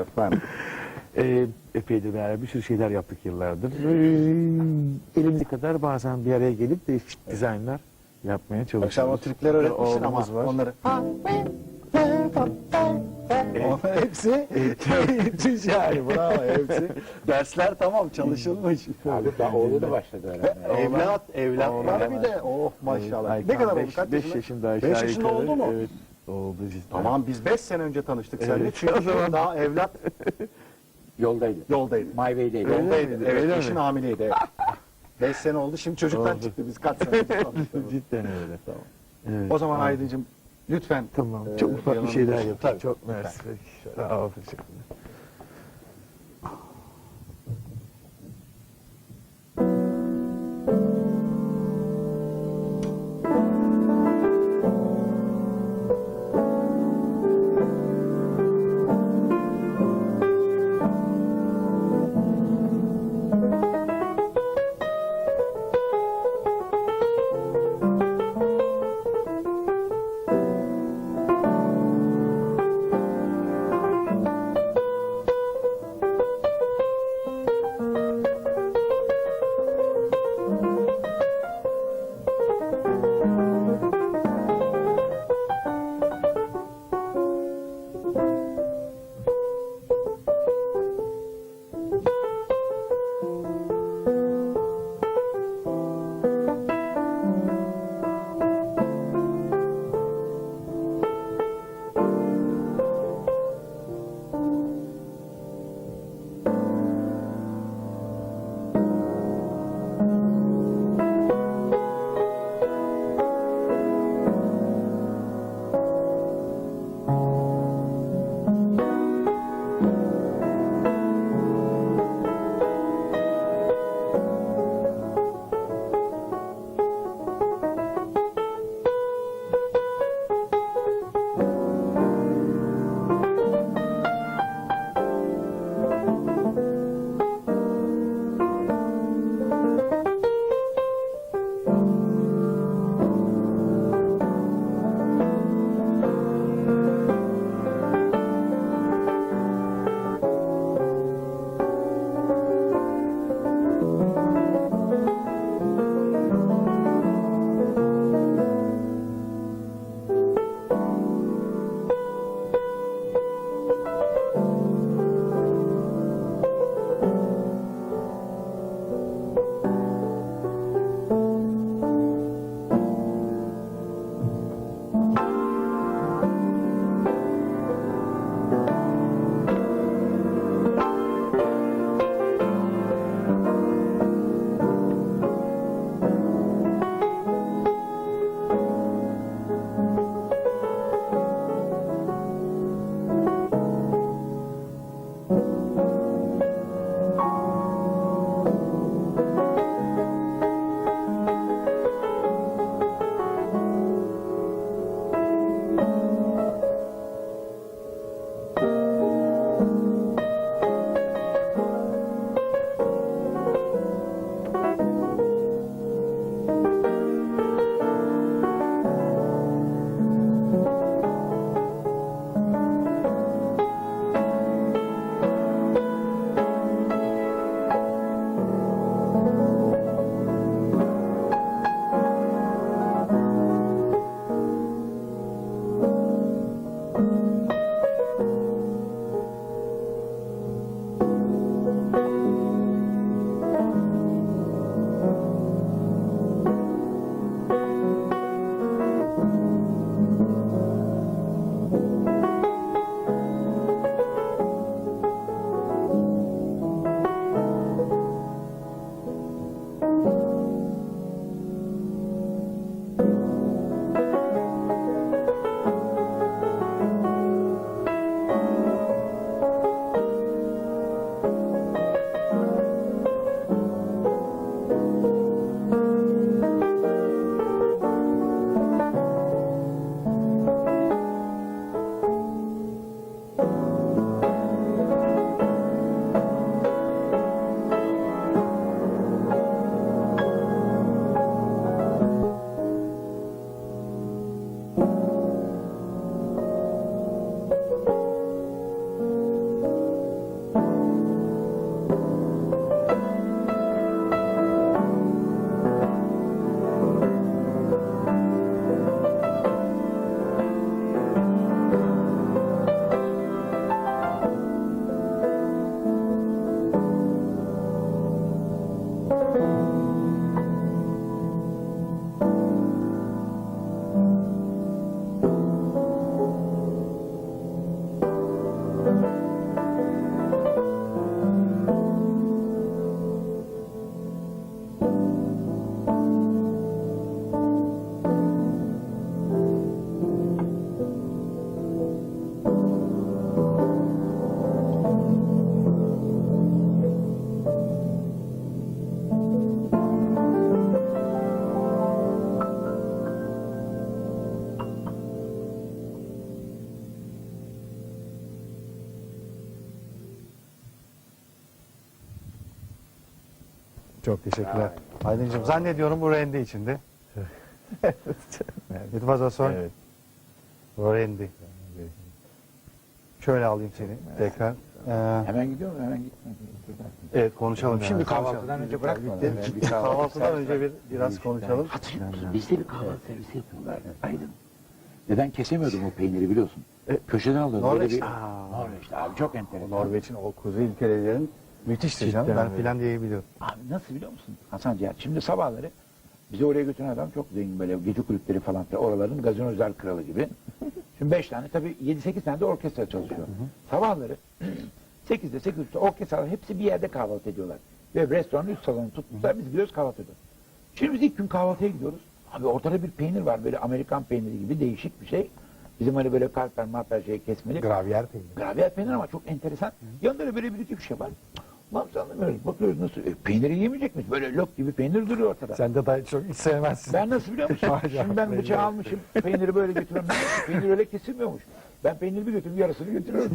efendim. Ee, epeydir beraber bir sürü şeyler yaptık yıllardır. Ee, kadar bazen bir araya gelip değişik dizaynlar yapmaya çalışıyoruz. o trikleri öğretmişsin ama var. onları. O hepsi yani bravo hepsi. Dersler tamam çalışılmış. Abi daha oğlu da başladı öğrenmeye. Evlat, evlatlar Oğlan. bir de oh maşallah. Ne kadar oldu? Kaç beş yaşında? yaşında aşağı Beş yaşında yukarı. oldu mu? Evet oldu cidden. Tamam biz 5 sene önce tanıştık seninle Evet, çünkü o zaman- daha evlat Yoldaydı. yoldaydı. Öyle Yoldaydı. Evet eşin mi? hamileydi. 5 sene oldu şimdi çocuktan Oldu. çıktı biz kaç sene önce tanıştık. cidden öyle. Tamam. Evet, O zaman tamam. Aydıncığım lütfen Tamam. Ee, Çok ufak bir şeyler yaptık. Tabii. Çok mersi. Sağ ol. Teşekkürler. Çok teşekkürler. Aydıncığım zannediyorum bu rende içinde. It was a song. Evet. Randy. Şöyle alayım seni tekrar. Ee, Hemen gidiyor mu? Hemen gitme. evet konuşalım. Şimdi Kahvaltıdan önce bırakma. Bir kahvaltı Kahvaltıdan önce bir biraz konuşalım. Hatırlıyor musun? Bizde bir kahvaltı servisi yapıyorlardı. Aydın. Neden kesemiyordum o peyniri biliyorsun? Köşeden alıyordum. Norveç. Böyle bir- Aa. Norveç'te abi çok enteresan. Norveç'in o kuzey ülkelerinin müthiştir canım. Cidden Ben öyle. Finlandiya'yı biliyorum. Abi nasıl biliyor musun Hasan Cihat? Şimdi sabahları bizi oraya götüren adam çok zengin böyle gece kulüpleri falan filan oraların gazinozlar kralı gibi. Şimdi beş tane tabii yedi sekiz tane de orkestra çalışıyor. Sabahları 8'de 8.30'da orkestralar hepsi bir yerde kahvaltı ediyorlar. Ve restoranın üst salonu tutmuşlar biz gidiyoruz kahvaltı ediyoruz. Şimdi biz ilk gün kahvaltıya gidiyoruz. Abi ortada bir peynir var böyle Amerikan peyniri gibi değişik bir şey. Bizim hani böyle kalper marper şey kesmeli. Gravyer peyniri. Gravyer peynir ama çok enteresan. Yanında da böyle bir iki bir şey var. Biz anlamıyoruz. Bakıyoruz nasıl. E, peyniri yemeyecek miyiz? Böyle lok gibi peynir duruyor ortada. Sen de daha çok hiç sevmezsin. Ben nasıl biliyor musun? Şimdi ben bıçağı almışım. Peyniri böyle götürüyorum. Peynir öyle kesilmiyormuş. Ben peyniri bir götürüyorum yarısını götürüyorum.